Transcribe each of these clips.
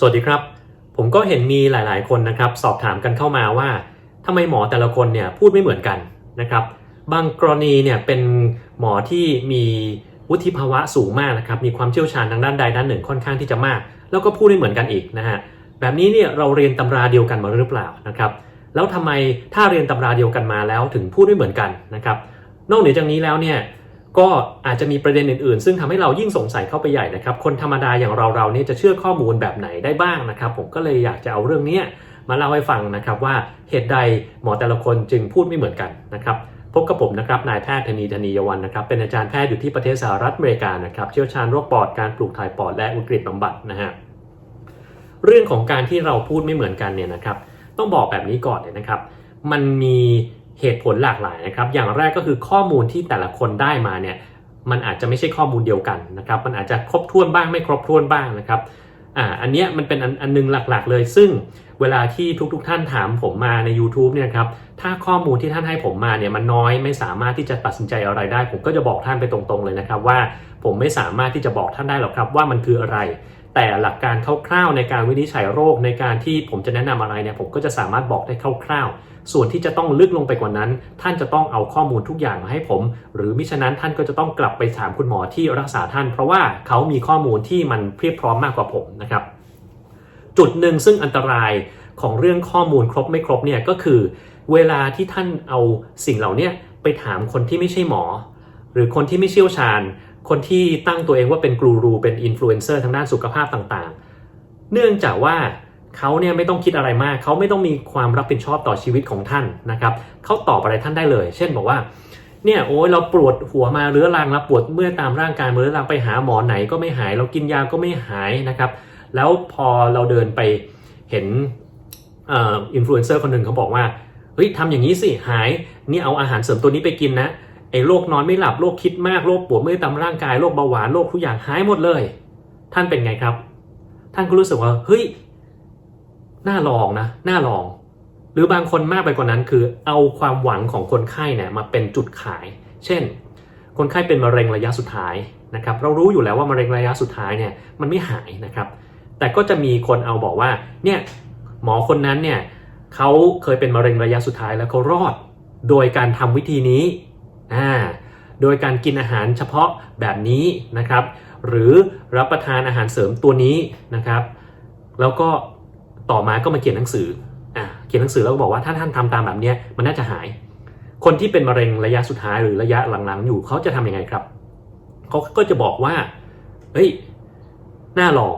สวัสดีครับ ผมก็เห็นมีหลาย ๆ คนนะครับ สอบถามกันเข้ามาว่าทำไมหมอแต่ละคนเนี่ยพูดไม่เหมือนกันนะครับ บางกรณีเนี่ยเป็นหมอที่มีวุฒิภาวะสูงมากนะครับ มีความเชี่ยวชาญทางด้านใดด้านหนึ่งค่อนข้างที่จะมาก แล้วก็พูดไม่เหมือนกันอีกนะฮะแบบนี้เนี่ยเราเรียนตำราเดียวกันมาหรือเปล่านะครับแล้วทำไมถ้าเรียนตำราเดียวกันมาแล้วถึงพูดไม่เหมือนกันนะครับ นอกเหนือจากนี้แล้วเนี่ย ก็อาจจะมีประเด็นอื่นๆ ซึ่งทำให้เรายิ่งสงสัยเข้าไปใหญ่นะครับ คนธรรมดาอย่างเราเราเนี่ยจะเชื่อข้อมูลแบบไหนได้บ้างนะครับ ผมก็เลยอยากจะเอาเรื่องนี้มาเล่าให้ฟังนะครับว่าเหตุใดหมอแต่ละคนจึงพูดไม่เหมือนกันนะครับพบกับผมนะครับนายแพทย์ธนีธนียวันนะครับเป็นอาจารย์แพทย์อยู่ที่ประเทศสหรัฐอเมริกานะครับเชี่ยวชาญโรคปอดการปลูกถ่ายปอดและวิกฤตบำบัดนะฮะเรื่องของการที่เราพูดไม่เหมือนกันเนี่ยนะครับ ต้องบอกแบบนี้ก่อนเลยนะครับ มันมี เหตุผลหลากหลายนะครับ อย่างแรกก็คือข้อมูลที่แต่ละคนได้มาเนี่ยมันอาจจะไม่ใช่ข้อมูลเดียวกันนะครับ มันอาจจะครบถ้วนบ้างไม่ครบถ้วนบ้างนะครับอ่าอันเนี้ยมันเป็นอันอันนึงหลักๆ เลย ซึ่งเวลาที่ทุกๆทท่านถามผมมาใน YouTube เนี่ยครับถ้าข้อมูลที่ท่านให้ผมมาเนี่ยมันน้อยไม่สามารถที่จะตัดสินใจอะไรได้ ผมก็จะบอกท่านไปตรงๆเลยนะครับ ว่าผมไม่สามารถที่จะบอกท่านได้หรอกครับว่ามันคืออะไร แต่หลักการคร่าวๆในการวินิจฉัยโรคในการที่ผมจะแนะนำอะไรเนี่ยผมก็จะสามารถบอกได้คร่าวๆ ส่วนที่จะต้องลึกลงไปกว่านั้น ท่านจะต้องเอาข้อมูลทุกอย่างมาให้ผม หรือมิฉะนั้นท่านก็จะต้องกลับไปถามคุณหมอที่รักษาท่าน เพราะว่าเขามีข้อมูลที่มันเพียบพร้อมมากกว่าผมนะครับ จุดหนึ่งซึ่งอันตรายของเรื่องข้อมูลครบไม่ครบเนี่ยก็คือ เวลาที่ท่านเอาสิ่งเหล่านี้ไปถามคนที่ไม่ใช่หมอ หรือคนที่ไม่เชี่ยวชาญ คนที่ตั้งตัวเองว่าเป็นกรูรูเป็นอินฟลูเอนเซอร์ทางด้านสุขภาพต่างๆ เนื่องจากว่า เขาเนี่ยไม่ต้องคิดอะไรมาก เขาไม่ต้องมีความรับผิดชอบต่อชีวิตของท่านนะครับเขาตอบอะไรท่านได้เลย เช่นบอกว่าเนี่ยโอ้ยเราปวดหัวมาเรื้อรังแล้วปวดเมื่อยตามร่างกายมาเรื้อรังไปหาหมอไหนก็ไม่หาย เรากินยาก็ไม่หายนะครับแล้วพอเราเดินไปเห็นอินฟลูเอนเซอร์คนหนึ่งเขาบอกว่าเฮ้ยทำอย่างนี้สิหายนี่เอาอาหารเสริมตัวนี้ไปกินนะไอ้โรคนอนไม่หลับโรคคิดมากโรคปวดเมื่อยตามร่างกายโรคเบาหวานโรคทุกอย่างหายหมดเลย ท่านเป็นไงครับ ท่านก็รู้สึกว่าเฮ้ย น่าลองนะน่าลอง หรือบางคนมากไปกว่านั้นคือเอาความหวังของคนไข้เนี่ยมาเป็นจุดขาย เช่น คนไข้เป็นมะเร็งระยะสุดท้ายนะครับ เรารู้อยู่แล้วว่ามะเร็งระยะสุดท้ายเนี่ยมันไม่หายนะครับ แต่ก็จะมีคนเอาบอกว่าเนี่ยหมอคนนั้นเนี่ยเขาเคยเป็นมะเร็งระยะสุดท้ายแล้วเขารอด โดยการทำวิธีนี้อ่าโดยการกินอาหารเฉพาะแบบนี้นะครับ หรือรับประทานอาหารเสริมตัวนี้นะครับ แล้วก็ ต่อมาก็มาเขียนหนังสืออ่เขียนหนังสือแล้วก็บอกว่าถ้าท่านทำตามแบบนี้มันน่าจะหาย คนที่เป็นมะเร็งระยะสุดท้ายหรือระยะหลังๆ อยู่เขาจะทำยังไงครับเขาก็จะบอกว่าเฮ้ยน่าลอง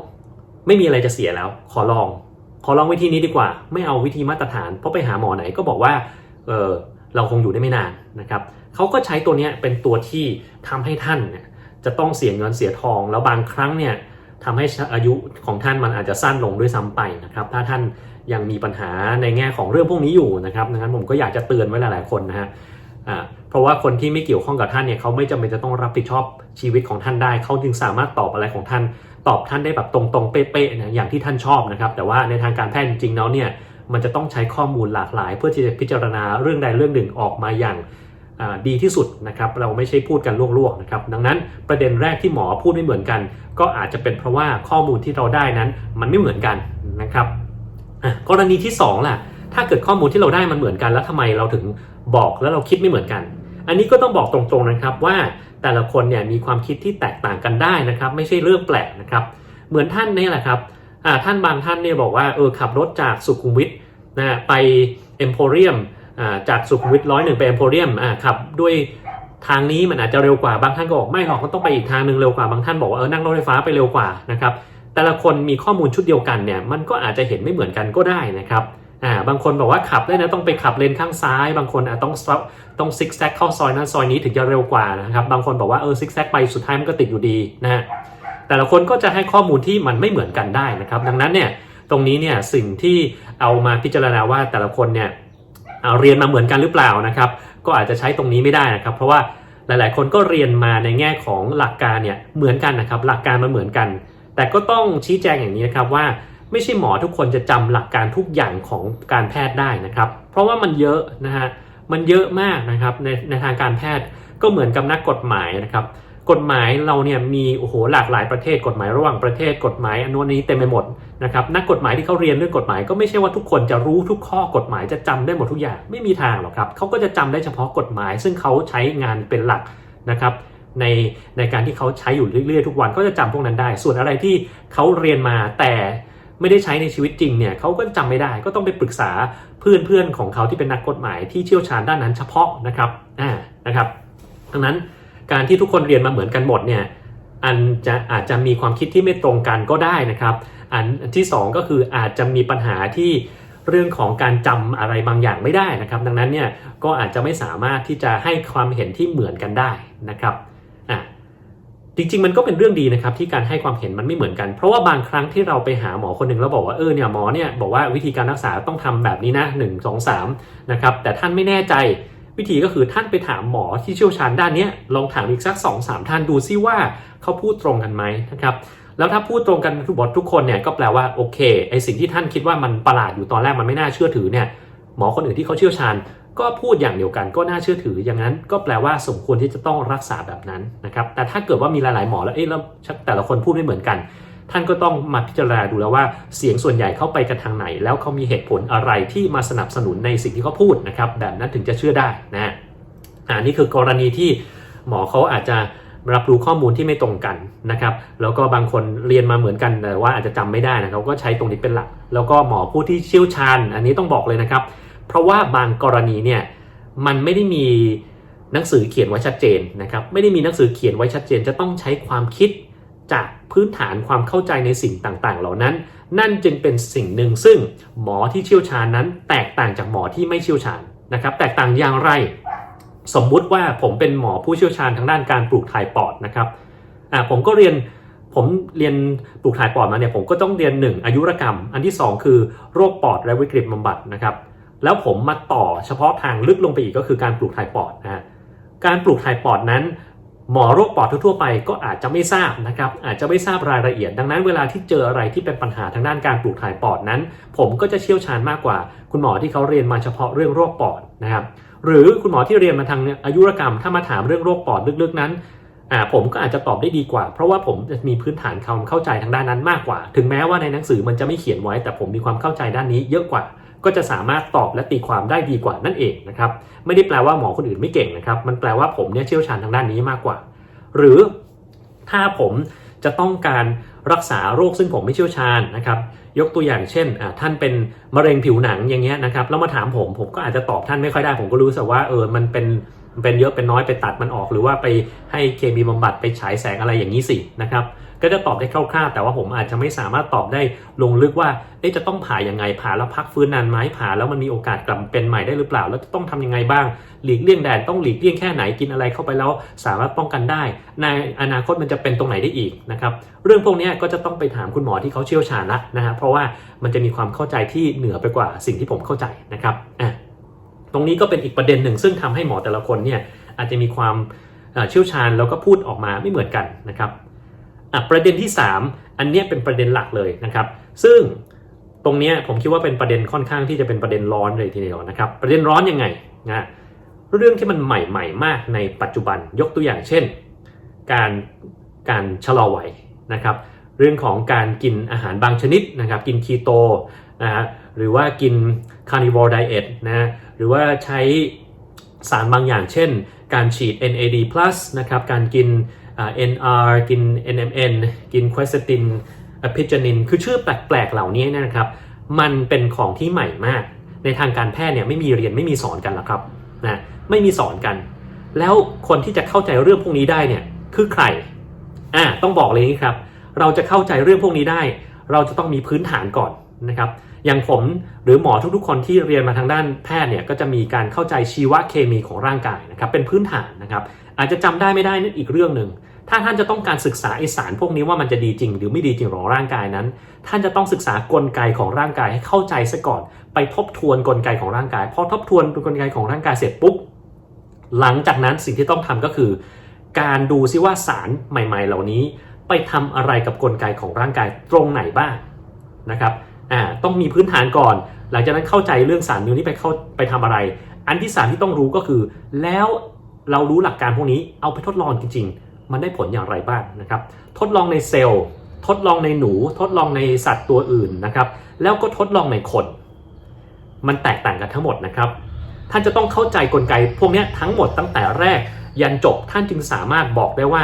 ไม่มีอะไรจะเสียแล้ว ขอลอง ขอลองวิธีนี้ดีกว่า ไม่เอาวิธีมาตรฐาน เพราะไปหาหมอไหนก็บอกว่าเออเราคงอยู่ได้ไม่นานนะครับเขาก็ใช้ตัวนี้เป็นตัวที่ทำให้ท่านเนี่ยจะต้องเสียเงินเสียทอง แล้วบางครั้งเนี่ย ทำให้อายุของท่านมันอาจจะสั้นลงด้วยซ้ำไปนะครับ ถ้าท่านยังมีปัญหาในแง่ของเรื่องพวกนี้อยู่นะครับดังนั้นผมก็อยากจะเตือนไว้หลาย ๆคนนะฮะเพราะว่าคนที่ไม่เกี่ยวข้องกับท่านเนี่ยเขาไม่จำเป็นจะต้องรับผิดชอบชีวิตของท่านได้เขาจึงสามารถตอบอะไรของท่าน ตอบท่านได้แบบตรงๆเป๊ะๆนะอย่างที่ท่านชอบนะครับ แต่ว่าในทางการแพทย์จริงๆแล้วเนี่ยมันจะต้องใช้ข้อมูลหลากหลาย เพื่อที่จะพิจารณาเรื่องใดเรื่องหนึ่งออกมาอย่าง ดีที่สุดนะครับเราไม่ใช่พูดกันลวกๆนะครับดังนั้นประเด็นแรกที่หมอพูดไม่เหมือนกัน ก็อาจจะเป็นเพราะว่าข้อมูลที่เราได้นั้นมันไม่เหมือนกันนะครับกรณีที่2ล่ะถ้าเกิดข้อมูลที่เราได้มันเหมือนกัน แล้วทำไมเราถึงบอกแล้วเราคิดไม่เหมือนกัน อันนี้ก็ต้องบอกตรงๆนะครับว่าแต่ละคนเนี่ยมีความคิดที่แตกต่างกันได้นะครับไม่ใช่เรื่องแปลกนะครับเหมือนท่านนี่แหละครับท่านบางท่านเนี่ยบอกว่าเออขับรถจากสุขุมวิทนะไปเอ็มโพเรียม จากสุขุมวิทร้อยหนึ่งไปเอ็มโพเรียมขับด้วยทางนี้มันอาจจะเร็วกว่าบางท่านก็บอกไม่หรอกมันต้องไปอีกทางหนึ่งเร็วกว่าบางท่านบอกว่าเออนั่งรถไฟฟ้าไปเร็วกว่านะครับแต่ละคนมีข้อมูลชุดเดียวกันเนี่ยมันก็อาจจะเห็นไม่เหมือนกันก็ได้นะครับอ่าบางคนบอกว่าขับได้นะต้องไปขับเลนข้างซ้าย บางคนอาจต้องต้องซิกแซกเข้าซอยนั้นซอยนี้ถึงจะเร็วกว่านะครับบางคนบอกว่าเออซิกแซกไปสุดท้ายมันก็ติดอยู่ดีนะฮะแต่ละคนก็จะให้ข้อมูลที่มันไม่เหมือนกันได้นะครับ ดังนั้นเนี่ยตรงนี้เนี่ยสิ่งที่เอามาพิจารณาว่าแต่ละคนเนี่ย เอาเรียนมาเหมือนกันหรือเปล่านะครับ ก็อาจจะใช้ตรงนี้ไม่ได้นะครับ เพราะว่าหลาย ๆ คนก็เรียนมาในแง่ของหลักการเนี่ยเหมือนกันนะครับ หลักการมันเหมือนกัน แต่ก็ต้องชี้แจงอย่างนี้นะครับว่าไม่ใช่หมอทุกคนจะจำหลักการทุกอย่างของการแพทย์ได้นะครับ เพราะว่ามันเยอะนะฮะมันเยอะมากนะครับในในทางการแพทย์ก็เหมือนกับนักกฎหมายนะครับ กฎหมายเราเนี่ยมีโอ้โหหลากหลายประเทศกฎหมายระหว่างประเทศกฎหมายอันนู้นนี้เต็มไปหมดนะครับนักกฎหมายที่เขาเรียนเรื่องกฎหมายก็ไม่ใช่ว่าทุกคนจะรู้ทุกข้อกฎหมายจะจำได้หมดทุกอย่างไม่มีทางหรอกครับเขาก็จะจำได้เฉพาะกฎหมาย ซึ่งเขาใช้งานเป็นหลักนะครับในในการที่เขาใช้อยู่เรื่อยๆทุกวันก็จะจำพวกนั้นได้ ส่วนอะไรที่เขาเรียนมาแต่ไม่ได้ใช้ในชีวิตจริงเนี่ยเขาก็จำไม่ได้ก็ต้องไปปรึกษาเพื่อนเพื่อนๆของเขาที่เป็นนักกฎหมายที่เชี่ยวชาญด้านนั้นเฉพาะนะครับอ่านะครับดังนั้น การที่ทุกคนเรียนมาเหมือนกันหมดเนี่ยอันจะอาจจะมีความคิดที่ไม่ตรงกันก็ได้นะครับ อันที่สองก็คืออาจจะมีปัญหาที่เรื่องของการจำอะไรบางอย่างไม่ได้นะครับ ดังนั้นเนี่ยก็อาจจะไม่สามารถที่จะให้ความเห็นที่เหมือนกันได้นะครับอะจริงๆ มันก็เป็นเรื่องดีนะครับที่การให้ความเห็นมันไม่เหมือนกัน เพราะว่าบางครั้งที่เราไปหาหมอคนหนึ่งแล้วบอกว่าเออเนี่ยหมอเนี่ยบอกว่าวิธีการรักษาต้องทำแบบนี้นะ1 2 3นะครับแต่ท่านไม่แน่ใจ วิธีก็คือท่านไปถามหมอที่เชี่ยวชาญด้านนี้ลองถามอีกสัก2อสามท่านดูซิว่าเขาพูดตรงกันไหมนะครับแล้วถ้าพูดตรงกันทุกบททุกคนเนี่ยก็แปลว่าโอเคไอสิ่งที่ท่านคิดว่ามันประหลาดอยู่ตอนแรกมันไม่น่าเชื่อถือเนี่ยหมอคนอื่นที่เขาเชี่ยวชาญ ก็พูดอย่างเดียวกันก็น่าเชื่อถืออย่างนั้น ก็แปลว่าสมควรที่จะต้องรักษาแบบนั้นนะครับแต่ถ้าเกิดว่ามีหลายๆหมอแล้วเอ๊ะแล้วแต่ละคนพูดไม่เหมือนกัน ท่านก็ต้องมาพิจารณาดูแล้วว่าเสียงส่วนใหญ่เข้าไปกันทางไหน แล้วเขามีเหตุผลอะไรที่มาสนับสนุนในสิ่งที่เขาพูดนะครับแบบนั้นถึงจะเชื่อได้นะอันนี้คือกรณีที่หมอเขาอาจจะรับรู้ข้อมูลที่ไม่ตรงกันนะครับ แล้วก็บางคนเรียนมาเหมือนกันแต่ว่าอาจจะจำไม่ได้นะครับก็ใช้ตรงนี้เป็นหลัก แล้วก็หมอผู้ที่เชี่ยวชาญ อันนี้ต้องบอกเลยนะครับ เพราะว่าบางกรณีเนี่ยมันไม่ได้มีหนังสือเขียนไว้ชัดเจนนะครับ ไม่ได้มีหนังสือเขียนไว้ชัดเจน จะต้องใช้ความคิด จากพื้นฐานความเข้าใจในสิ่งต่างๆ เหล่านั้น นั่นจึงเป็นสิ่งหนึ่งซึ่งหมอที่เชี่ยวชาญนั้น แตกต่างจากหมอที่ไม่เชี่ยวชาญนะครับ แตกต่างอย่างไร สมมุติว่าผมเป็นหมอผู้เชี่ยวชาญทางด้านการปลูกถ่ายปอดนะครับอ่าผมก็เรียนผมเรียนปลูกถ่ายปอดมาเนี่ยผมก็ต้องเรียน 1 อายุรกรรม อันที่ 2 คือโรคปอดและวิกฤตบำบัดนะครับแล้วผมมาต่อเฉพาะทางลึกลงไปอีกก็คือการปลูกถ่ายปอดนะฮะการปลูกถ่ายปอดนั้น หมอโรคปอดทั่วไปก็อาจจะไม่ทราบนะครับอาจจะไม่ทราบรายละเอียด ดังนั้นเวลาที่เจออะไรที่เป็นปัญหาทางด้านการปลูกถ่ายปอดนั้น ผมก็จะเชี่ยวชาญมากกว่า คุณหมอที่เขาเรียนมาเฉพาะเรื่องโรคปอดนะครับหรือคุณหมอที่เรียนมาทางอายุรกรรม ถ้ามาถามเรื่องโรคปอดลึกๆนั้นอ่าผมก็อาจจะตอบได้ดีกว่า เพราะว่าผมมีพื้นฐานความเข้าใจทางด้านนั้นมากกว่า ถึงแม้ว่าในหนังสือมันจะไม่เขียนไว้ แต่ผมมีความเข้าใจด้านนี้เยอะกว่า ก็จะสามารถตอบและตีความได้ดีกว่านั่นเองนะครับไม่ได้แปลว่าหมอคนอื่นไม่เก่งนะครับ มันแปลว่าผมเนี่ยเชี่ยวชาญทางด้านนี้มากกว่า หรือถ้าผมจะต้องการรักษาโรคซึ่งผมไม่เชี่ยวชาญนะครับ ยกตัวอย่างเช่นอ่าท่านเป็นมะเร็งผิวหนังอย่างเงี้ยนะครับแล้วมาถามผมผมก็อาจจะตอบท่านไม่ค่อยได้ผมก็รู้สึกว่าเออมันเป็น มันเป็นเยอะเป็นน้อยไปตัดมันออก หรือว่าไปให้เคมีบำบัดไปฉายแสงอะไรอย่างนี้สินะครับก็จะตอบได้คร่าวๆ แต่ว่าผมอาจจะไม่สามารถตอบได้ลงลึกว่าจะต้องผ่ายังไงผ่าแล้วพักฟื้นนานไหมผ่าแล้วมันมีโอกาสกลับเป็นใหม่ได้หรือเปล่า แล้วต้องทำยังไงบ้าง หลีกเลี่ยงแดดต้องหลีกเลี่ยงแค่ไหนกินอะไรเข้าไปแล้วสามารถป้องกันได้ ในอนาคตมันจะเป็นตรงไหนได้อีกนะครับเรื่องพวกนี้ก็จะต้องไปถามคุณหมอที่เขาเชี่ยวชาญละนะฮะเพราะว่ามันจะมีความเข้าใจที่เหนือไปกว่าสิ่งที่ผมเข้าใจนะครับอะ ตรงนี้ก็เป็นอีกประเด็นหนึ่ง ซึ่งทำให้หมอแต่ละคนเนี่ยอาจจะมีความเชี่ยวชาญแล้วก็พูดออกมาไม่เหมือนกันนะครับประเด็นที่ 3 อันนี้เป็นประเด็นหลักเลยนะครับ ซึ่งตรงนี้ผมคิดว่าเป็นประเด็นค่อนข้างที่จะเป็นประเด็นร้อนเลยทีเดียวนะครับ ประเด็นร้อนยังไงนะเรื่องที่มันใหม่ๆมากในปัจจุบันยกตัวอย่างเช่น การการชะลอวัยนะครับ เรื่องของการกินอาหารบางชนิดนะครับ กินคีโตนะฮะหรือว่ากิน carnivore diet นะ หรือว่าใช้สารบางอย่าง เช่น การฉีด NAD+ นะครับการกิน NR กิน NMN กิน quercetin อพิจนิน คือชื่อแปลกๆ เหล่านี้นะครับ มันเป็นของที่ใหม่มาก ในทางการแพทย์เนี่ยไม่มีเรียนไม่มีสอนกันหรอกครับนะไม่มีสอนกัน แล้วคนที่จะเข้าใจเรื่องพวกนี้ได้เนี่ยคือใครอ่าต้องบอกเลยนี่ครับ เราจะเข้าใจเรื่องพวกนี้ได้ เราจะต้องมีพื้นฐานก่อนนะครับ อย่างผมหรือหมอทุกๆ คนที่เรียนมาทางด้านแพทย์เนี่ยก็จะมีการเข้าใจชีวเคมีของร่างกายนะครับเป็นพื้นฐานนะครับ อาจจะจำได้ไม่ได้นั่นอีกเรื่องหนึ่งถ้าท่านจะต้องการศึกษาไอสารพวกนี้ว่ามันจะดีจริง หรือไม่ดีจริงของร่างกายนั้น ท่านจะต้องศึกษากลไกของร่างกายให้เข้าใจซะก่อน ไปทบทวนกลไกของร่างกายพอทบทวนกลไกของร่างกายเสร็จปุ๊บหลังจากนั้นสิ่งที่ต้องทำก็คือ การดูซิว่าสารใหม่ ๆ เหล่านี้ ไปทำอะไรกับกลไกของร่างกายตรงไหนบ้างนะครับ อ่าต้องมีพื้นฐานก่อน หลังจากนั้นเข้าใจเรื่องสารนิ้วนี้ไปเข้าไปทำอะไร อันที่สามที่ต้องรู้ก็คือ แล้วเรารู้หลักการพวกนี้เอาไปทดลองจริง ๆ มันได้ผลอย่างไรบ้างนะครับทดลองในเซลล์ ทดลองในหนู ทดลองในสัตว์ตัวอื่นนะครับแล้วก็ทดลองในคน มันแตกต่างกันทั้งหมดนะครับท่านจะต้องเข้าใจกลไกพวกนี้ทั้งหมดตั้งแต่แรกยันจบท่านจึงสามารถบอกได้ว่า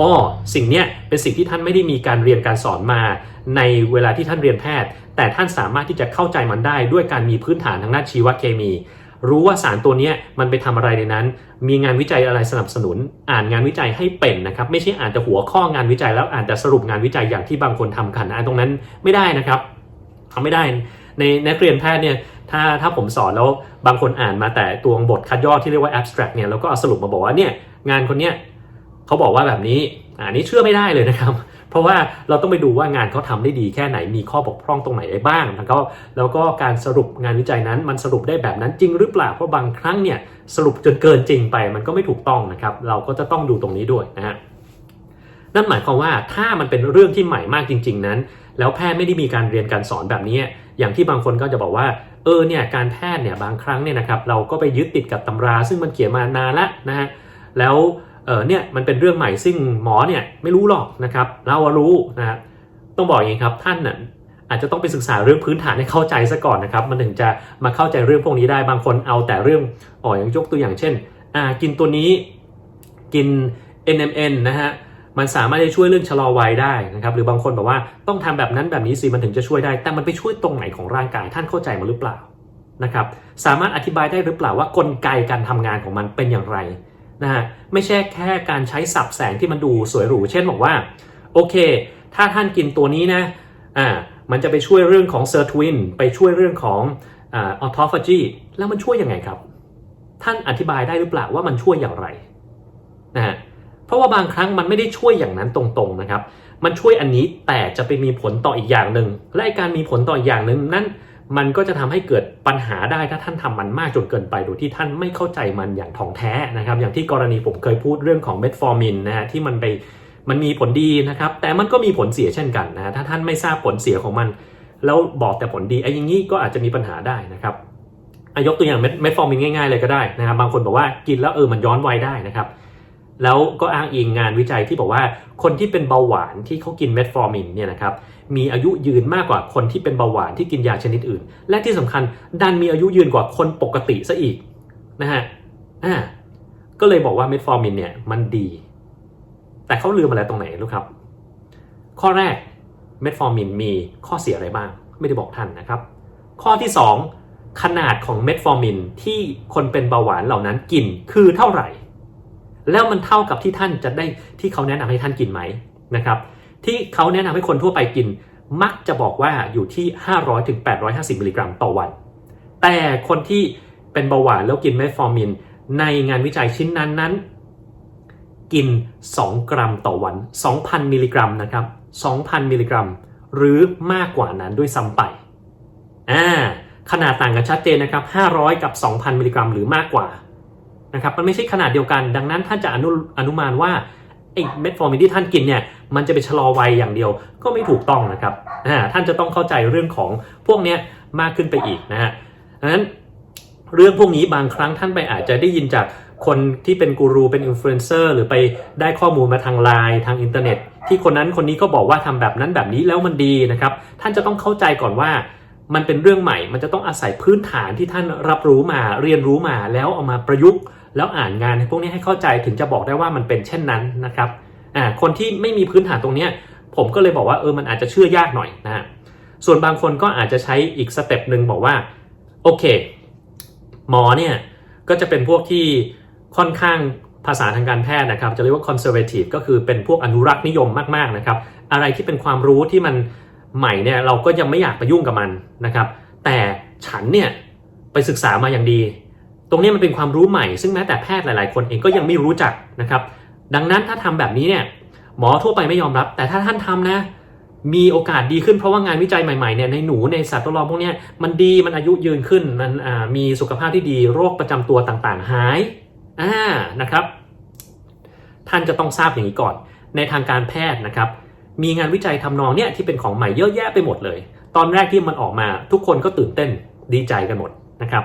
อ้อสิ่งเนี้ยเป็นสิ่งที่ท่านไม่ได้มีการเรียนการสอนมา ในเวลาที่ท่านเรียนแพทย์ แต่ท่านสามารถที่จะเข้าใจมันได้ด้วยการมีพื้นฐานทางด้านชีวเคมี รู้ว่าสารตัวนี้มันไปทำอะไรในนั้น มีงานวิจัยอะไรสนับสนุน อ่านงานวิจัยให้เป็นนะครับ ไม่ใช่อ่านแต่หัวข้องานวิจัยแล้วอ่านแต่สรุปงานวิจัยอย่างที่บางคนทำกันอ่านตรงนั้นไม่ได้นะครับทำไม่ได้ในนักเรียนแพทย์เนี่ยถ้าถ้าผมสอนแล้วบางคนอ่านมาแต่ตัวบทคัดย่อที่เรียกว่า abstract เนี่ยแล้วก็เอาสรุปมาบอกว่าเนี่ยงานคนเนี้ยเขาบอกว่าแบบนี้อันนี้เชื่อไม่ได้เลยนะครับ เพราะว่าเราต้องไปดูว่างานเขาทำได้ดีแค่ไหนมีข้อบกพร่องตรงไหนได้บ้างแล้วก็แล้วก็การสรุปงานวิจัยนั้น มันสรุปได้แบบนั้นจริงหรือเปล่าเพราะบางครั้งเนี่ยสรุปจนเกินจริงไปมันก็ไม่ถูกต้องนะครับเราก็จะต้องดูตรงนี้ด้วยนะฮะนั่นหมายความว่าถ้ามันเป็นเรื่องที่ใหม่มากจริง ๆ นั้น แล้วแพทย์ไม่ได้มีการเรียนการสอนแบบนี้ อย่างที่บางคนก็จะบอกว่าเออเนี่ยการแพทย์เนี่ยบางครั้งเนี่ยนะครับเราก็ไปยึดติดกับตำรา ซึ่งมันเขียนมานานแล้วนะฮะแล้ว เออเนี่ยมันเป็นเรื่องใหม่ซึ่งหมอเนี่ยไม่รู้หรอกนะครับ เรารู้นะฮะต้องบอกอย่างนี้ครับท่านน่ะอาจจะต้องไปศึกษาเรื่องพื้นฐานให้เข้าใจซะก่อนนะครับมันถึงจะมาเข้าใจเรื่องพวกนี้ได้บางคนเอาแต่เรื่องอ๋ออย่างยกตัวอย่างเช่นอ่ากินตัวนี้กิน NMN นะฮะมันสามารถจะช่วยเรื่องชะลอวัยได้นะครับหรือบางคนบอกว่าต้องทำแบบนั้นแบบนี้สิมันถึงจะช่วยได้ แต่มันไปช่วยตรงไหนของร่างกายท่านเข้าใจมันหรือเปล่านะครับสามารถอธิบายได้หรือเปล่าว่ากลไกการทำงานของมันเป็นอย่างไร นะฮะไม่ใช่แค่การใช้สับแสงที่มันดูสวยหรู เช่นบอกว่าโอเค ถ้าท่านกินตัวนี้นะอ่ามันจะไปช่วยเรื่องของเซอร์ทวินไปช่วยเรื่องของอออทอฟาจีแล้วมันช่วยยังไงครับ ท่านอธิบายได้หรือเปล่าว่ามันช่วยอย่างไรนะฮะเพราะว่าบางครั้งมันไม่ได้ช่วยอย่างนั้นตรงๆนะครับ มันช่วยอันนี้แต่จะไปมีผลต่ออีกอย่างหนึ่งและการมีผลต่ออีกอย่างหนึ่งนั้น มันก็จะทำให้เกิดปัญหาได้ถ้าท่านทำมันมากจนเกินไป โดยที่ท่านไม่เข้าใจมันอย่างถ่องแท้นะครับ อย่างที่กรณีผมเคยพูดเรื่องของเมทฟอร์มินนะฮะที่มันไปมันมีผลดีนะครับ แต่มันก็มีผลเสียเช่นกันนะฮะถ้าท่านไม่ทราบผลเสียของมัน แล้วบอกแต่ผลดีไอ้อย่างนี้ก็อาจจะมีปัญหาได้นะครับยกตัวอย่างเมทฟอร์มินง่ายๆเลยก็ได้นะครับบางคนบอกว่ากินแล้วเออมันย้อนวัยได้นะครับแล้วก็อ้างอิงงานวิจัยที่บอกว่าคนที่เป็นเบาหวานที่เขากินเมทฟอร์มินเนี่ยนะครับ มีอายุยืนมากกว่าคนที่เป็นเบาหวานที่กินยาชนิดอื่น และที่สำคัญดันมีอายุยืนกว่าคนปกติซะอีกนะฮะอ่าก็เลยบอกว่าเมทฟอร์มินเนี่ยมันดี แต่เขาลืมอะไรตรงไหนรู้ครับ ข้อแรกเมทฟอร์มินมีข้อเสียอะไรบ้าง ไม่ได้บอกท่านนะครับ ข้อที่ 2 ขนาดของเมทฟอร์มินที่คนเป็นเบาหวานเหล่านั้นกินคือเท่าไหร่ แล้วมันเท่ากับที่ท่านจะได้ที่เขาแนะนำให้ท่านกินไหมนะครับ ที่เขาแนะนำให้คนทั่วไปกิน มักจะบอกว่าอยู่ที่ 500ถึง850มิลลิกรัมต่อวัน แต่คนที่เป็นเบาหวานแล้วกินเมทฟอร์มิน ในงานวิจัยชิ้นนั้นนั้น กิน 2 กรัมต่อวัน 2,000 มิลลิกรัมนะครับ 2,000 มิลลิกรัม หรือมากกว่านั้นด้วยซ้ำไปอ่าขนาดต่างกันชัดเจนนะครับ 500 กับ 2,000 มิลลิกรัม หรือมากกว่านะครับ มันไม่ใช่ขนาดเดียวกัน ดังนั้นท่านจะอนุอนุมานว่า ไอ้เม็ดฟอร์มินที่ท่านกินเนี่ยมันจะไปชะลอวัยอย่างเดียวก็ไม่ถูกต้องนะครับท่านจะต้องเข้าใจเรื่องของพวกนี้มากขึ้นไปอีกนะฮะดังนั้นเรื่องพวกนี้บางครั้งท่านไปอาจจะได้ยินจากคนที่เป็นกูรูเป็นอินฟลูเอนเซอร์หรือไปได้ข้อมูลมาทางไลน์ทางอินเทอร์เน็ต ที่คนนั้นคนนี้ก็บอกว่าทำแบบนั้นแบบนี้แล้วมันดีนะครับท่านจะต้องเข้าใจก่อนว่ามันเป็นเรื่องใหม่ มันจะต้องอาศัยพื้นฐานที่ท่านรับรู้มาเรียนรู้มาแล้วเอามาประยุกต์ แล้วอ่านงานพวกนี้ให้เข้าใจถึงจะบอกได้ว่ามันเป็นเช่นนั้นนะครับอ่าคนที่ไม่มีพื้นฐานตรงเนี้ยผมก็เลยบอกว่าเออมันอาจจะเชื่อยากหน่อยนะฮะส่วนบางคนก็อาจจะใช้อีกสเต็ปหนึ่งบอกว่าโอเค หมอเนี่ยก็จะเป็นพวกที่ค่อนข้างภาษาทางการแพทย์นะครับ จะเรียกว่า conservative ก็คือเป็นพวกอนุรักษ์นิยมมากๆนะครับ อะไรที่เป็นความรู้ที่มันใหม่เนี่ยเราก็ยังไม่อยากไปยุ่งกับมันนะครับ แต่ฉันเนี่ยไปศึกษามาอย่างดี ตรงนี้มันเป็นความรู้ใหม่ ซึ่งแม้แต่แพทย์หลาย ๆ คนเองก็ยังไม่รู้จักนะครับ ดังนั้นถ้าทำแบบนี้เนี่ยหมอทั่วไปไม่ยอมรับ แต่ถ้าท่านทำนะ มีโอกาสดีขึ้นเพราะว่างานวิจัยใหม่ ๆ เนี่ยในหนูในสัตว์ทดลองพวกนี้มันดีมันอายุยืนขึ้นมันมีสุขภาพที่ดีโรคประจำตัวต่าง ๆ หายอ่านะครับ ท่านจะต้องทราบอย่างนี้ก่อน ในทางการแพทย์นะครับ มีงานวิจัยทำนองเนี่ยที่เป็นของใหม่เยอะแยะไปหมดเลย ตอนแรกที่มันออกมาทุกคนก็ตื่นเต้นดีใจกันหมดนะครับ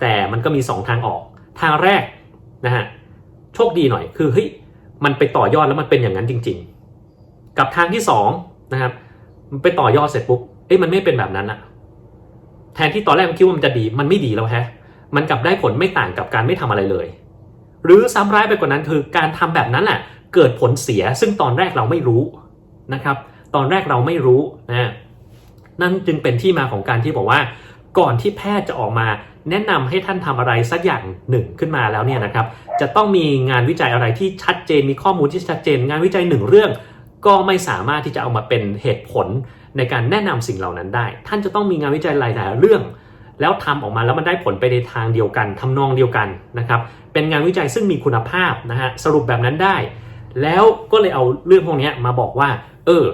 แต่มันก็มี 2 ทางออก ทางแรกนะฮะโชคดีหน่อยคือเฮ้ยมันไปต่อยอดแล้วมันเป็นอย่างนั้นจริง ๆ กับทางที่สองนะครับมันไปต่อยอดเสร็จปุ๊บเอ้ยมันไม่เป็นแบบนั้นอะแทนที่ตอนแรกมันคิดว่ามันจะดีมันไม่ดีแล้วแฮะมันกลับได้ผลไม่ต่างกับการไม่ทำอะไรเลย หรือซ้ำร้ายไปกว่านั้นคือการทำแบบนั้นแหละเกิดผลเสียซึ่งตอนแรกเราไม่รู้นะครับ ตอนแรกเราไม่รู้นะนั่นจึงเป็นที่มาของการที่บอกว่า ก่อนที่แพทย์จะออกมา แนะนำให้ท่านทำอะไรสักอย่างหนึ่งขึ้นมาแล้วเนี่ยนะครับ จะต้องมีงานวิจัยอะไรที่ชัดเจนมีข้อมูลที่ชัดเจน งานวิจัยหนึ่งเรื่อง ก็ไม่สามารถที่จะเอามาเป็นเหตุผลในการแนะนำสิ่งเหล่านั้นได้ ท่านจะต้องมีงานวิจัยหลาย ๆ เรื่อง แล้วทำออกมาแล้วมันได้ผลไปในทางเดียวกันทำนองเดียวกันนะครับเป็นงานวิจัยซึ่งมีคุณภาพนะฮะสรุปแบบนั้นได้ แล้วก็เลยเอาเรื่องพวกนี้มาบอกว่า เออ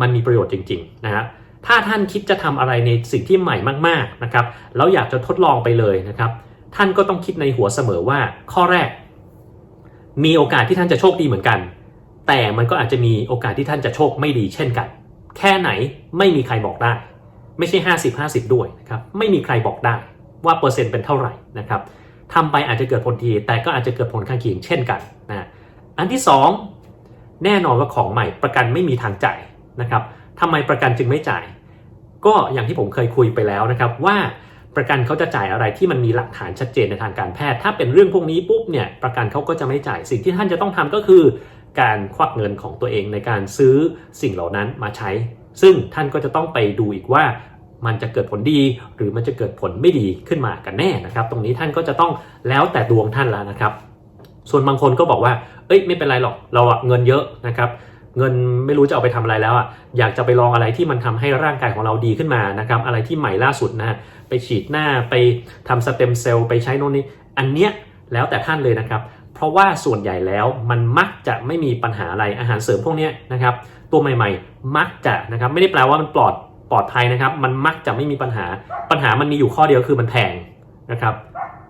มันมีประโยชน์จริง ๆ นะฮะ ถ้าท่านคิดจะทำอะไรในสิ่งที่ใหม่มากๆนะครับแล้วอยากจะทดลองไปเลยนะครับ ท่านก็ต้องคิดในหัวเสมอว่าข้อแรก มีโอกาสที่ท่านจะโชคดีเหมือนกัน แต่มันก็อาจจะมีโอกาสที่ท่านจะโชคไม่ดีเช่นกัน แค่ไหนไม่มีใครบอกได้ ไม่ใช่ 50 50 ด้วยนะครับไม่มีใครบอกได้ว่าเปอร์เซ็นต์เป็นเท่าไหร่นะครับทำไปอาจจะเกิดผลดีแต่ก็อาจจะเกิดผลข้างเคียงเช่นกันนะอันที่ 2 แน่นอนว่าของใหม่ประกันไม่มีทางจ่ายนะครับทำไมประกันจึงไม่จ่าย ก็อย่างที่ผมเคยคุยไปแล้วนะครับว่าประกันเขาจะจ่ายอะไรที่มันมีหลักฐานชัดเจนในทางการแพทย์ ถ้าเป็นเรื่องพวกนี้ปุ๊บเนี่ยประกันเขาก็จะไม่จ่ายสิ่งที่ท่านจะต้องทำก็คือ การควักเงินของตัวเองในการซื้อสิ่งเหล่านั้นมาใช้ ซึ่งท่านก็จะต้องไปดูอีกว่ามันจะเกิดผลดีหรือมันจะเกิดผลไม่ดีขึ้นมากันแน่นะครับ ตรงนี้ท่านก็จะต้องแล้วแต่ดวงท่านแล้วนะครับ ส่วนบางคนก็บอกว่า เอ้ยไม่เป็นไรหรอกเราเงินเยอะนะครับ เงินไม่รู้จะเอาไปทำอะไรแล้วอะอยากจะไปลองอะไรที่มันทำให้ร่างกายของเราดีขึ้นมานะครับอะไรที่ใหม่ล่าสุดนะไปฉีดหน้าไปทำสเต็มเซลล์ไปใช้โน่นนี่อันเนี้ยแล้วแต่ท่านเลยนะครับ เพราะว่าส่วนใหญ่แล้วมันมักจะไม่มีปัญหาอะไรอาหารเสริมพวกเนี้ยนะครับตัวใหม่ๆ มักจะนะครับไม่ได้แปลว่ามันปลอดปลอดภัยนะครับ มันมักจะไม่มีปัญหาปัญหามันมีอยู่ข้อเดียวคือมันแพงนะครับ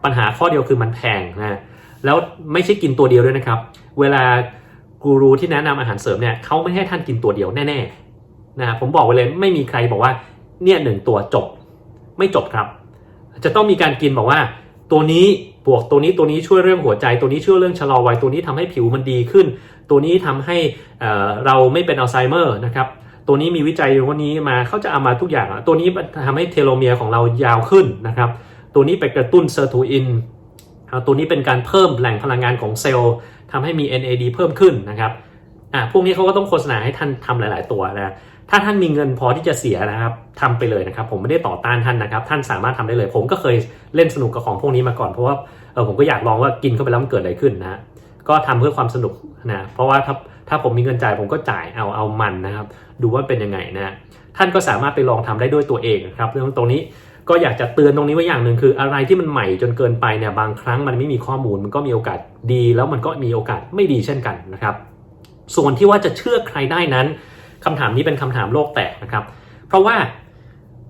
ปัญหาข้อเดียวคือมันแพงนะแล้วไม่ใช่กินตัวเดียวด้วยนะครับ เวลา กูรูที่แนะนำอาหารเสริมเนี่ยเขาไม่ให้ท่านกินตัวเดียวแน่ๆนะผมบอกไว้เลยไม่มีใครบอกว่าเนี่ยหนึ่งตัวจบไม่จบครับ จะต้องมีการกินบอกว่า ตัวนี้บวกตัวนี้ตัวนี้ช่วยเรื่องหัวใจ ตัวนี้ช่วยเรื่องชะลอวัยตัวนี้ทำให้ผิวมันดีขึ้น ตัวนี้ทำให้เราไม่เป็นอัลไซเมอร์นะครับตัวนี้มีวิจัยวันนี้มาเขาจะเอามาทุกอย่าง ตัวนี้ทำให้เทโลเมียร์ของเรายาวขึ้นนะครับ ตัวนี้ไปกระตุ้นเซอร์โทอิน ตัวนี้เป็นการเพิ่มแหล่งพลังงานของเซลล์ทำให้มี NAD เพิ่มขึ้นนะครับอ่าพวกนี้เขาก็ต้องโฆษณาให้ท่านทำหลาย ๆ ตัวนะถ้าท่านมีเงินพอที่จะเสียนะครับทำไปเลยนะครับ ผมไม่ได้ต่อต้านท่านนะครับ ท่านสามารถทำได้เลย ผมก็เคยเล่นสนุกกับของพวกนี้มาก่อนเพราะว่าเออผมก็อยากลองว่ากินเข้าไปแล้วมันเกิดอะไรขึ้นนะก็ทำเพื่อความสนุกนะเพราะว่าถ้าถ้าผมมีเงินจ่ายผมก็จ่ายเอาเอามันนะครับ ดูว่าเป็นยังไงนะท่านก็สามารถไปลองทำได้ด้วยตัวเองนะครับ เรื่องตรงนี้ ก็อยากจะเตือนตรงนี้ไว้อย่างหนึ่งคืออะไรที่มันใหม่จนเกินไปเนี่ยบางครั้งมันไม่มีข้อมูลมันก็มีโอกาสดี แล้วมันก็มีโอกาสไม่ดีเช่นกันนะครับ ส่วนที่ว่าจะเชื่อใครได้นั้นคำถามนี้เป็นคำถามโลกแตกนะครับ เพราะว่า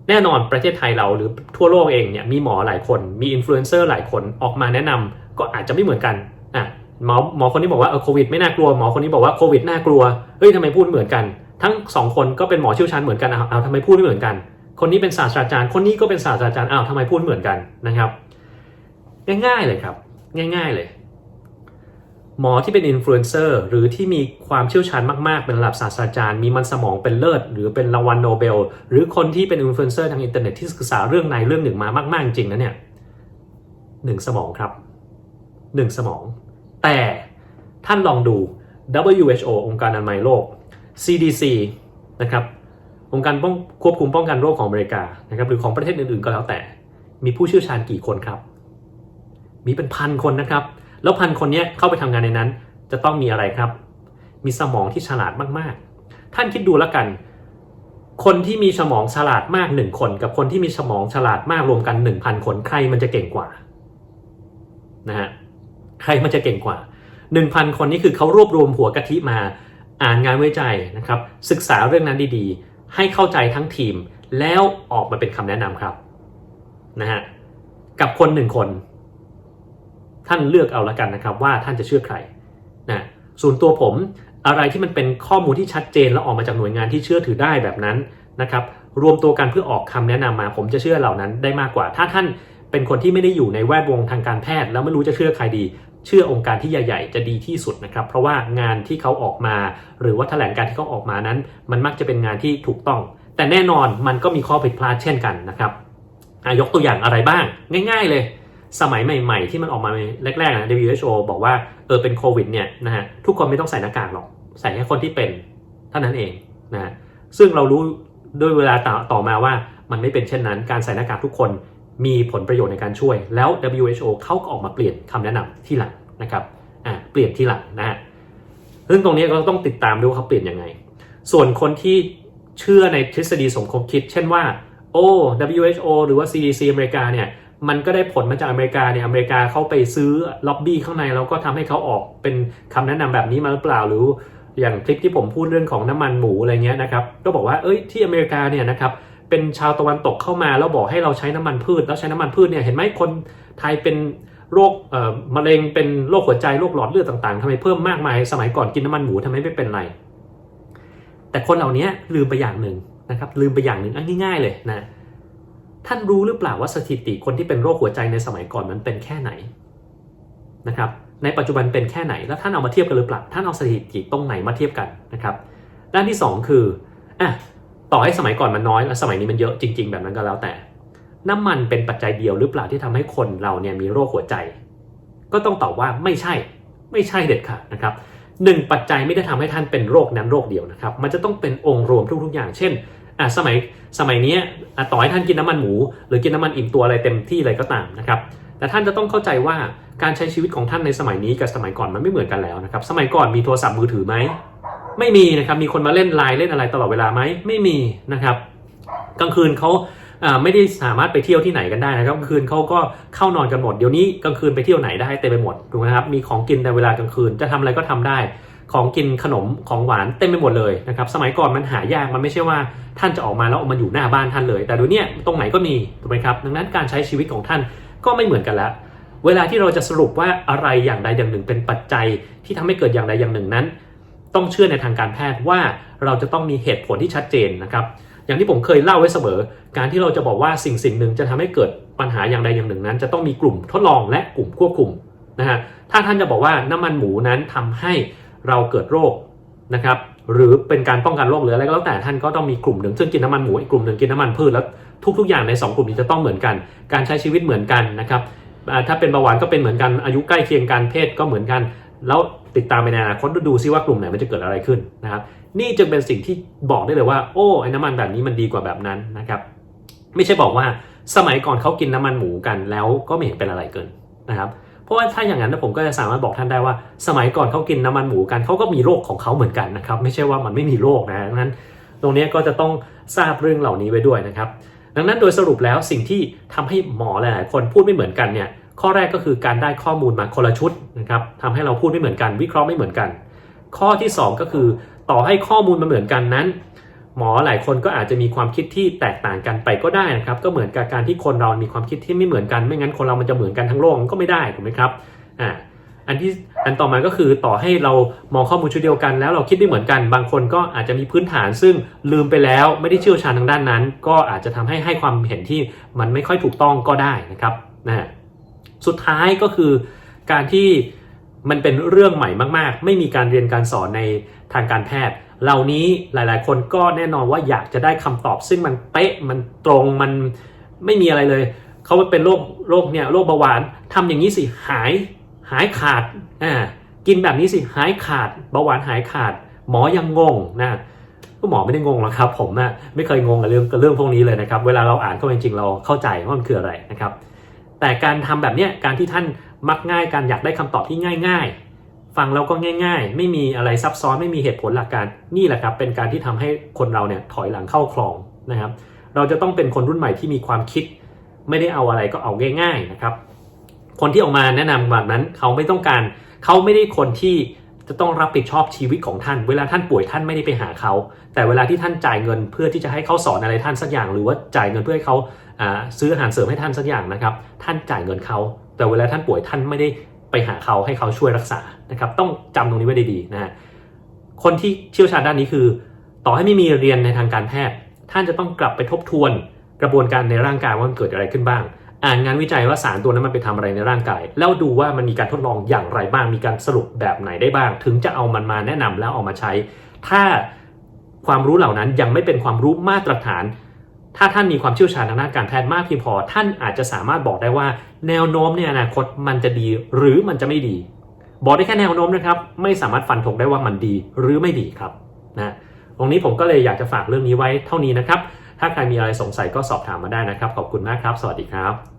แน่นอนประเทศไทยเราหรือทั่วโลกเองเนี่ยมีหมอหลายคนมีอินฟลูเอนเซอร์หลายคนออกมาแนะนำก็อาจจะไม่เหมือนกันอะหมอหมอคนนี้บอกว่าเออโควิดไม่น่ากลัวหมอคนนี้บอกว่าโควิดน่ากลัวเฮ้ยทำไมพูดเหมือนกัน ทั้งสองคนก็เป็นหมอเชี่ยวชาญเหมือนกันเอาเอาทำไมพูดไม่เหมือนกัน คนนี้เป็นศาสตราจารย์ คนนี้ก็เป็นศาสตราจารย์อ้าวทำไมพูดเหมือนกันนะครับ ง่ายๆเลยครับ ง่ายๆเลย หมอที่เป็นอินฟลูเอนเซอร์หรือที่มีความเชี่ยวชาญมากๆ เป็นระดับศาสตราจารย์ มีมันสมองเป็นเลิศ หรือเป็นรางวัลโนเบล หรือคนที่เป็นอินฟลูเอนเซอร์ทางอินเทอร์เน็ตที่ศึกษาเรื่องในเรื่องหนึ่งมามาก ๆ จริงนะเนี่ยหนึ่งสมองครับหนึ่งสมอง แต่ท่านลองดู WHO องค์การอนามัยโลก CDC นะครับ องค์การป้องควบคุมป้องกันโรคของอเมริกานะครับหรือของประเทศอื่นๆก็แล้วแต่ มีผู้เชี่ยวชาญกี่คนครับ มีเป็นพันคนนะครับ แล้วพันคนนี้เข้าไปทำงานในนั้น จะต้องมีอะไรครับ มีสมองที่ฉลาดมากๆ ท่านคิดดูแล้วกัน คนที่มีสมองฉลาดมากหนึ่งคน กับคนที่มีสมองฉลาดมากรวมกันหนึ่งพันคนใครมันจะเก่งกว่านะฮะใครมันจะเก่งกว่าหนึ่งพันคนนี้คือเขารวบรวมหัวกะทิมาอ่านงานวิจัยนะครับศึกษาเรื่องนั้นดีๆ ให้เข้าใจทั้งทีมแล้วออกมาเป็นคำแนะนำครับนะฮะกับคนหนึ่งคน ท่านเลือกเอาละกันนะครับ ว่าท่านจะเชื่อใครนะส่วนตัวผมอะไรที่มันเป็นข้อมูลที่ชัดเจนแล้วออกมาจากหน่วยงานที่เชื่อถือได้แบบนั้นนะครับ รวมตัวกันเพื่อออกคำแนะนำมา ผมจะเชื่อเหล่านั้นได้มากกว่า ถ้าท่านเป็นคนที่ไม่ได้อยู่ในแวดวงทางการแพทย์ แล้วไม่รู้จะเชื่อใครดี เชื่อองค์การที่ใหญ่ๆ จะดีที่สุดนะครับ เพราะว่างานที่เขาออกมา หรือว่าแถลงการที่เขาออกมานั้น มันมักจะเป็นงานที่ถูกต้อง แต่แน่นอนมันก็มีข้อผิดพลาดเช่นกันนะครับยกตัวอย่างอะไรบ้าง ง่าย ๆเลย สมัยใหม่ ๆ ที่มันออกมาแรกๆนะ WHO บอกว่าเออเป็นโควิดเนี่ยนะฮะทุกคนไม่ต้องใส่หน้ากากหรอก ใส่แค่คนที่เป็นเท่านั้นเองนะฮะซึ่งเรารู้ด้วยเวลาต่อมาว่ามันไม่เป็นเช่นนั้น การใส่หน้ากากทุกคน มีผลประโยชน์ในการช่วย แล้ว WHO เขาก็ออกมาเปลี่ยนคำแนะนำที่หลังนะครับอ่าเปลี่ยนที่หลังนะฮะซึ่งตรงนี้ก็ต้องติดตามดูว่าเขาเปลี่ยนยังไง ส่วนคนที่เชื่อในทฤษฎีสมคบคิด เช่นว่าโอ้ WHO หรือว่า CDC อเมริกาเนี่ยมันก็ได้ผลมาจากอเมริกาเนี่ยอเมริกาเขาไปซื้อล็อบบี้ข้างในแล้วก็ทำให้เขาออกเป็นคำแนะนำแบบนี้มาหรือเปล่าหรืออย่างคลิปที่ผมพูดเรื่องของน้ำมันหมูอะไรเงี้ยนะครับก็บอกว่าเอ้ยที่อเมริกาเนี่ยนะครับ เป็นชาวตะวันตกเข้ามาแล้วบอกให้เราใช้น้ำมันพืช แล้วใช้น้ำมันพืชเนี่ยเห็นไหมคนไทยเป็นโรคมะเร็งเป็นโรคหัวใจโรคหลอดเลือดต่างๆทำไมเพิ่มมากมายสมัยก่อนกินน้ำมันหมูทำไมไม่เป็นไร แต่คนเหล่านี้ลืมไปอย่างหนึ่งนะครับลืมไปอย่างหนึ่งอันง่ายๆเลยนะท่านรู้หรือเปล่าว่าสถิติคนที่เป็นโรคหัวใจในสมัยก่อนมันเป็นแค่ไหนนะครับในปัจจุบันเป็นแค่ไหนแล้วท่านเอามาเทียบกันหรือเปล่าท่านเอาสถิติตรงไหนมาเทียบกันนะครับ ด้านที่ 2 คืออะ ต่อให้สมัยก่อนมันน้อยแล้วสมัยนี้มันเยอะจริง ๆ แบบนั้นก็แล้วแต่ น้ำมันเป็นปัจจัยเดียวหรือเปล่าที่ทำให้คนเราเนี่ยมีโรคหัวใจ ก็ต้องตอบว่าไม่ใช่ ไม่ใช่เด็ดขาดนะครับหนึ่งปัจจัยไม่ได้ทำให้ท่านเป็นโรคนั้นโรคเดียวนะครับ มันจะต้องเป็นองค์รวมทุกๆอย่าง เช่นอะสมัยสมัยนี้ต่อให้ท่านกินน้ำมันหมู หรือกินน้ำมันอิ่มตัวอะไรเต็มที่เลยก็ตามนะครับแต่ท่านจะต้องเข้าใจว่าการใช้ชีวิตของท่านในสมัยนี้กับสมัยก่อนมันไม่เหมือนกันแล้วนะครับ สมัยก่อนมีโทรศัพท์มือถือไหม ไม่มีนะครับมีคนมาเล่นไลน์เล่นอะไรตลอดเวลาไหมไม่มีนะครับกลางคืนเขาไม่ได้สามารถไปเที่ยวที่ไหนกันได้นะครับกลางคืนเขาก็เข้านอนกันหมดเดี๋ยวนี้กลางคืนไปเที่ยวไหนได้เต็มไปหมดถูกไหมครับมีของกินในเวลากลางคืนจะทำอะไรก็ทำได้ของกินขนมของหวานเต็มไปหมดเลยนะครับสมัยก่อนมันหายากมันไม่ใช่ว่าท่านจะออกมาแล้วเอามันอยู่หน้าบ้านท่านเลย แต่เดูเนี้ยตรงไหนก็มีถูกไหมครับดังนั้นการใช้ชีวิตของท่านก็ไม่เหมือนกันแล้ว เวลาที่เราจะสรุปว่าอะไรอย่างใดอย่างหนึ่งเป็นปัจจัยที่ทำให้เกิดอย่างใดอย่างหนึ่งนั้น ต้องเชื่อในทางการแพทย์ว่าเราจะต้องมีเหตุผลที่ชัดเจนนะครับ อย่างที่ผมเคยเล่าไว้เสมอ การที่เราจะบอกว่าสิ่งสิ่งหนึ่งจะทำให้เกิดปัญหาอย่างใดอย่างหนึ่งนั้น จะต้องมีกลุ่มทดลองและกลุ่มควบคุมนะฮะถ้าท่านจะบอกว่าน้ำมันหมูนั้นทำให้เราเกิดโรคนะครับหรือเป็นการป้องกันโรคหรืออะไรก็แล้วแต่ท่านก็ต้องมีกลุ่มหนึ่งซึ่งกินน้ำมันหมูอีกกลุ่มหนึ่งกินน้ำมันพืชแล้วทุก ๆ อย่างใน 2 กลุ่มนี้จะต้องเหมือนกัน การใช้ชีวิตเหมือนกันนะครับถ้าเป็นเบาหวานก็เป็นเหมือนกันอายุใกล้เคียงกันเพศก็เหมือนกัน แล้วติดตามไปในอนาคตดูซิว่ากลุ่มไหนมันจะเกิดอะไรขึ้นนะครับ นี่จึงเป็นสิ่งที่บอกได้เลยว่า โอ้ไอ้น้ำมันแบบนี้มันดีกว่าแบบนั้นนะครับ ไม่ใช่บอกว่าสมัยก่อนเขากินน้ำมันหมูกันแล้วก็ไม่เห็นเป็นอะไรเกินนะครับเพราะว่าถ้าอย่างนั้นผมก็จะสามารถบอกท่านได้ว่า สมัยก่อนเขากินน้ำมันหมูกันเขาก็มีโรคของเขาเหมือนกันนะครับไม่ใช่ว่ามันไม่มีโรคนะดังนั้นตรงนี้ก็จะต้องทราบเรื่องเหล่านี้ไว้ด้วยนะครับ ดังนั้นโดยสรุปแล้วสิ่งที่ทำให้หมอหลายๆคนพูดไม่เหมือนกันเนี่ย ข้อแรกก็คือการได้ข้อมูลมาคนละชุดนะครับทำให้เราพูดไม่เหมือนกันวิเคราะห์ไม่เหมือนกัน ข้อที่ 2 ก็คือต่อให้ข้อมูลมันเหมือนกันนั้น หมอหลายคนก็อาจจะมีความคิดที่แตกต่างกันไปก็ได้นะครับก็เหมือนกับการที่คนเรามีความคิดที่ไม่เหมือนกัน ไม่งั้นคนเรามันจะเหมือนกันทั้งโลกมันก็ไม่ได้ถูกไหมครับอ่าอันที่อันต่อมาก็คือต่อให้เรามองข้อมูลชุดเดียวกัน แล้วเราคิดไม่เหมือนกัน บางคนก็อาจจะมีพื้นฐานซึ่งลืมไปแล้วไม่ได้เชี่ยวชาญทางด้านนั้น ก็อาจจะทำให้ให้ความเห็นที่มันไม่ค่อยถูกต้องก็ได้นะครับนะ สุดท้ายก็คือการที่มันเป็นเรื่องใหม่มากๆ ไม่มีการเรียนการสอนในทางการแพทย์ เหล่านี้หลายๆ คนก็แน่นอนว่าอยากจะได้คำตอบ ซึ่งมันเป๊ะมันตรงมันไม่มีอะไรเลยเขาเป็นโรคโรคเนี่ยโรคเบาหวานทำอย่างนี้สิหายหายขาดอ่ากินแบบนี้สิหายขาดเบาหวานหายขาด หมอยังงงนะก็หมอไม่ได้งงหรอกครับผมนะไม่เคยงงกับเรื่องกับเรื่องพวกนี้เลยนะครับ เวลาเราอ่านเข้าไปจริงๆเราเข้าใจว่ามันคืออะไรนะครับ แต่การทำแบบเนี้ยการที่ท่านมักง่ายการอยากได้คำตอบที่ง่าย ๆ ฟังแล้วก็ง่าย ๆ ไม่มีอะไรซับซ้อนไม่มีเหตุผลหลักการนี่แหละครับเป็นการที่ทำให้คนเราเนี่ยถอยหลังเข้าคลองนะครับ เราจะต้องเป็นคนรุ่นใหม่ที่มีความคิด ไม่ได้เอาอะไรก็เอาง่าย ๆนะครับ คนที่ออกมาแนะนำแบบนั้นเขาไม่ต้องการเขาไม่ได้คนที่จะต้องรับผิดชอบชีวิตของท่าน เวลาท่านป่วยท่านไม่ได้ไปหาเขา แต่เวลาที่ท่านจ่ายเงินเพื่อที่จะให้เขาสอนอะไรท่านสักอย่าง หรือว่าจ่ายเงินเพื่อให้เขา ซื้ออาหารเสริมให้ท่านสักอย่างนะครับ ท่านจ่ายเงินเขา แต่เวลาท่านป่วยท่านไม่ได้ไปหาเขาให้เขาช่วยรักษานะครับ ต้องจำตรงนี้ไว้ดีๆนะคนที่เชี่ยวชาญด้านนี้คือ ต่อให้ไม่มีเรียนในทางการแพทย์ ท่านจะต้องกลับไปทบทวนกระบวนการในร่างกายว่ามันเกิดอะไรขึ้นบ้าง อ่านงานวิจัยว่าสารตัวนั้นมันไปทำอะไรในร่างกาย แล้วดูว่ามันมีการทดลองอย่างไรบ้าง มีการสรุปแบบไหนได้บ้าง ถึงจะเอามันมาแนะนำแล้วเอามาใช้ ถ้าความรู้เหล่านั้นยังไม่เป็นความรู้มาตรฐาน ถ้าท่านมีความเชี่ยวชาญทางด้านการแพทย์มากเพียงพอ ท่านอาจจะสามารถบอกได้ว่า แนวโน้มในอนาคตมันจะดีหรือมันจะไม่ดี บอกได้แค่แนวโน้มนะครับ ไม่สามารถฟันธงได้ว่ามันดีหรือไม่ดีครับนะตรงนี้ผมก็เลยอยากจะฝากเรื่องนี้ไว้เท่านี้นะครับ ถ้าใครมีอะไรสงสัยก็สอบถามมาได้นะครับ ขอบคุณมากครับ สวัสดีครับ